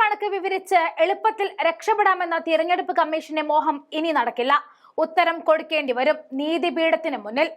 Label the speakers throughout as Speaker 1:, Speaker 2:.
Speaker 1: കണക്ക് വിവരിച്ച് എളുപ്പത്തിൽ രക്ഷപ്പെടാമെന്ന തിരഞ്ഞെടുപ്പ് കമ്മീഷന്റെ മോഹം ഇനി നടക്കില്ല. ഉത്തരം കൊടുക്കേണ്ടി വരും നീതിപീഠത്തിന് മുന്നിൽ.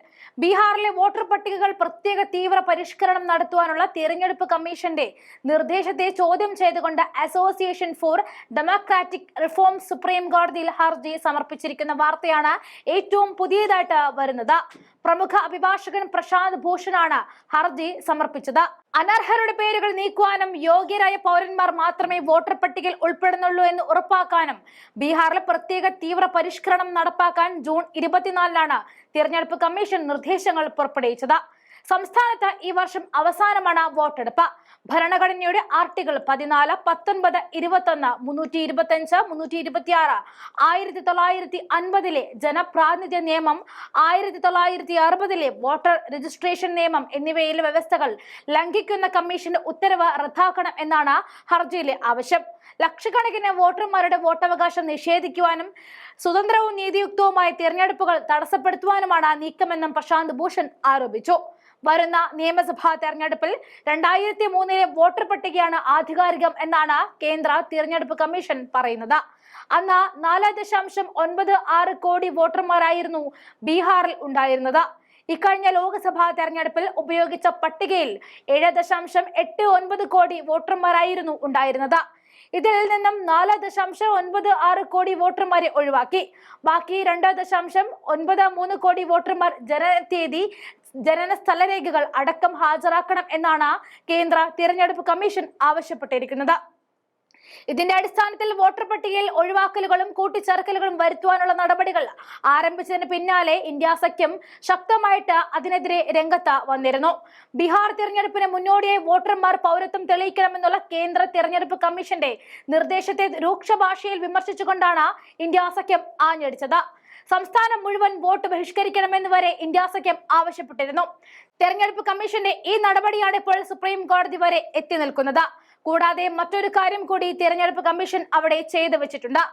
Speaker 1: ബീഹാറിലെ വോട്ടർ പട്ടികകൾ പ്രത്യേക തീവ്ര പരിഷ്കരണം നടത്തുവാനുള്ള തിരഞ്ഞെടുപ്പ് കമ്മീഷന്റെ നിർദ്ദേശത്തെ ചോദ്യം ചെയ്തുകൊണ്ട് association for democratic reform supreme കോടതിയിൽ ഹർജി സമർപ്പിച്ചിരിക്കുന്ന വാർത്തയാണ് ഏറ്റവും പുതിയതായിട്ട് വരുന്നത്. പ്രമുഖ അഭിഭാഷകൻ പ്രശാന്ത് ഭൂഷണാണ് ഹർജി സമർപ്പിച്ചത്. അനർഹരുടെ പേരുകൾ നീക്കുവാനും യോഗ്യരായ പൗരന്മാർ മാത്രമേ വോട്ടർ പട്ടികയിൽ ഉൾപ്പെടുന്നുള്ളൂ എന്ന് ഉറപ്പാക്കാനും ബീഹാറിൽ പ്രത്യേക തീവ്ര പരിഷ്കരണം നടപ്പാക്കാൻ ജൂൺ ഇരുപത്തിനാലിനാണ് തിരഞ്ഞെടുപ്പ് കമ്മീഷൻ നിർദ്ദേശങ്ങൾ പുറപ്പെടുവിച്ചത്. സംസ്ഥാനത്ത് ഈ വർഷം അവസാനമാണ് വോട്ടെടുപ്പ്. ഭരണഘടനയുടെ ആർട്ടിക്കിൾ പതിനാല് പത്തൊൻപത് ഇരുപത്തൊന്ന് മുന്നൂറ്റി ഇരുപത്തി അഞ്ച് മുന്നൂറ്റി ഇരുപത്തി ആറ് ആയിരത്തി തൊള്ളായിരത്തി അൻപതിലെ ജനപ്രാതിനിധ്യ നിയമം ആയിരത്തി തൊള്ളായിരത്തി അറുപതിലെ വോട്ടർ രജിസ്ട്രേഷൻ നിയമം എന്നിവയിലെ വ്യവസ്ഥകൾ ലംഘിക്കുന്ന കമ്മീഷന്റെ ഉത്തരവ് റദ്ദാക്കണം എന്നാണ് ഹർജിയിലെ ആവശ്യം. ലക്ഷക്കണക്കിന് വോട്ടർമാരുടെ വോട്ടവകാശം നിഷേധിക്കുവാനും സ്വതന്ത്രവും നീതിയുക്തവുമായ തിരഞ്ഞെടുപ്പുകൾ തടസ്സപ്പെടുത്തുവാനുമാണ് നീക്കമെന്നും പ്രശാന്ത് ഭൂഷൺ ആരോപിച്ചു. വരുന്ന നിയമസഭാ തെരഞ്ഞെടുപ്പിൽ രണ്ടായിരത്തി മൂന്നിലെ വോട്ടർ പട്ടികയാണ് ആധികാരികം എന്നാണ് കേന്ദ്ര തിരഞ്ഞെടുപ്പ് കമ്മീഷൻ പറയുന്നത്. അന്ന് നാല് ദശാംശം ഒൻപത് ആറ് കോടി വോട്ടർമാരായിരുന്നു ബീഹാറിൽ ഉണ്ടായിരുന്നത്. ഇക്കഴിഞ്ഞ ലോക്സഭാ തെരഞ്ഞെടുപ്പിൽ ഉപയോഗിച്ച പട്ടികയിൽ ഏഴ് ദശാംശം എട്ട് ഒൻപത് കോടി വോട്ടർമാരായിരുന്നു ഉണ്ടായിരുന്നത്. ഇതിൽ നിന്നും നാല് ദശാംശം ഒൻപത് ആറ് കോടി വോട്ടർമാരെ ഒഴിവാക്കി. ബാക്കി രണ്ട് ദശാംശം ഒൻപത് മൂന്ന് കോടി വോട്ടർമാർ ജനനത്തീയതി ജനന സ്ഥലരേഖകൾ അടക്കം ഹാജരാക്കണം എന്നാണ് കേന്ദ്ര തിരഞ്ഞെടുപ്പ് കമ്മീഷൻ ആവശ്യപ്പെട്ടിരിക്കുന്നത്. ഇതിന്റെ അടിസ്ഥാനത്തിൽ വോട്ടർ പട്ടികയിൽ ഒഴിവാക്കലുകളും കൂട്ടിച്ചേർക്കലുകളും വരുത്തുവാനുള്ള നടപടികൾ ആരംഭിച്ചതിന് പിന്നാലെ ഇന്ത്യ സഖ്യം ശക്തമായിട്ട് അതിനെതിരെ രംഗത്ത് വന്നിരുന്നു. ബീഹാർ തിരഞ്ഞെടുപ്പിന് മുന്നോടിയായി വോട്ടർമാർ പൗരത്വം തെളിയിക്കണമെന്നുള്ള കേന്ദ്ര തിരഞ്ഞെടുപ്പ് കമ്മീഷന്റെ നിർദ്ദേശത്തെ രൂക്ഷ ഭാഷയിൽ വിമർശിച്ചുകൊണ്ടാണ് ഇന്ത്യ സഖ്യം ആഞ്ഞടിച്ചത്. സംസ്ഥാനം മുഴുവൻ വോട്ട് ബഹിഷ്കരിക്കണമെന്ന് വരെ ഇന്ത്യ സഖ്യം ആവശ്യപ്പെട്ടിരുന്നു. തെരഞ്ഞെടുപ്പ് കമ്മീഷന്റെ ഈ നടപടിയാണ് ഇപ്പോൾ സുപ്രീം കോടതി വരെ എത്തി നിൽക്കുന്നത്. കൂടാതെ മറ്റൊരു കാര്യം കൂടി തിരഞ്ഞെടുപ്പ് കമ്മീഷൻ അവിടെ ചെയ്തു വെച്ചിട്ടുണ്ട്.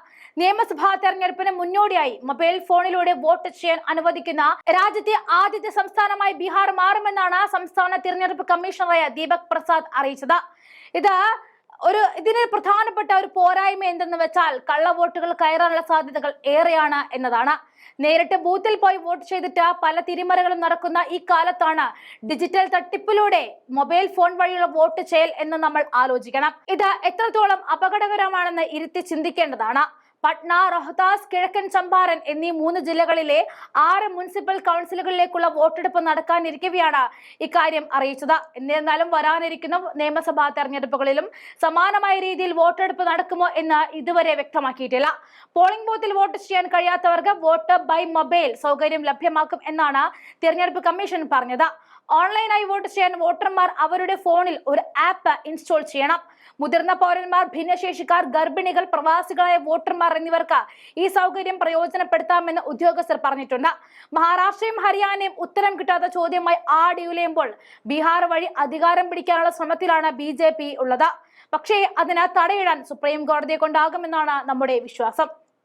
Speaker 1: നിയമസഭാ തെരഞ്ഞെടുപ്പിന് മുന്നോടിയായി മൊബൈൽ ഫോണിലൂടെ വോട്ട് ചെയ്യാൻ അനുവദിക്കുന്ന രാജ്യത്തെ ആദ്യത്തെ സംസ്ഥാനമായി ബീഹാർ മാറുമെന്നാണ് സംസ്ഥാന തിരഞ്ഞെടുപ്പ് കമ്മീഷണറായ ദീപക് പ്രസാദ് അറിയിച്ചത്. ഇത് ഒരു ഇതിന് പ്രധാനപ്പെട്ട ഒരു പോരായ്മ എന്തെന്ന് വെച്ചാൽ കള്ളവോട്ടുകൾ കയറാനുള്ള സാധ്യതകൾ ഏറെയാണ് എന്നതാണ്. നേരിട്ട് ബൂത്തിൽ പോയി വോട്ട് ചെയ്തിട്ട് പല തിരിമറികളും നടക്കുന്ന ഈ കാലത്താണ് ഡിജിറ്റൽ തട്ടിപ്പിലൂടെ മൊബൈൽ ഫോൺ വഴിയുള്ള വോട്ട് ചെയ്യൽ എന്ന് നമ്മൾ ആലോചിക്കണം. ഇത് എത്രത്തോളം അപകടകരമാണെന്ന് ഇരുത്തി ചിന്തിക്കേണ്ടതാണ്. പട്ന റോഹ്താസ് കിഴക്കൻ ചമ്പാരൻ എന്നീ മൂന്ന് ജില്ലകളിലെ ആറ് മുനിസിപ്പൽ കൗൺസിലുകളിലേക്കുള്ള വോട്ടെടുപ്പ് നടക്കാനിരിക്കവെയാണ് ഇക്കാര്യം അറിയിച്ചത്. എന്നിരുന്നാലും വരാനിരിക്കുന്ന നിയമസഭാ തെരഞ്ഞെടുപ്പുകളിലും സമാനമായ രീതിയിൽ വോട്ടെടുപ്പ് നടക്കുമോ എന്ന് ഇതുവരെ വ്യക്തമാക്കിയിട്ടില്ല. പോളിംഗ് ബൂത്തിൽ വോട്ട് ചെയ്യാൻ കഴിയാത്തവർക്ക് വോട്ട് ബൈ മൊബൈൽ സൗകര്യം ലഭ്യമാക്കും എന്നാണ് തിരഞ്ഞെടുപ്പ് കമ്മീഷൻ പറഞ്ഞത്. ഓൺലൈനായി വോട്ട് ചെയ്യാൻ വോട്ടർമാർ അവരുടെ ഫോണിൽ ഒരു ആപ്പ് ഇൻസ്റ്റാൾ ചെയ്യണം. മുതിർന്ന പൗരന്മാർ ഭിന്നശേഷിക്കാർ ഗർഭിണികൾ പ്രവാസികളായ വോട്ടർമാർ എന്നിവർക്ക് ഈ സൗകര്യം പ്രയോജനപ്പെടുത്താമെന്ന് ഉദ്യോഗസ്ഥർ പറഞ്ഞിട്ടുണ്ട്. മഹാരാഷ്ട്രയും ഹരിയാനയും ഉത്തരം കിട്ടാത്ത ചോദ്യമായി ആടിയുലയുമ്പോൾ ബീഹാർ വഴി അധികാരം പിടിക്കാനുള്ള ശ്രമത്തിലാണ് ബി ഉള്ളത്. പക്ഷേ അതിന് തടയിടാൻ സുപ്രീം കോടതിയെ കൊണ്ടാകുമെന്നാണ് നമ്മുടെ വിശ്വാസം.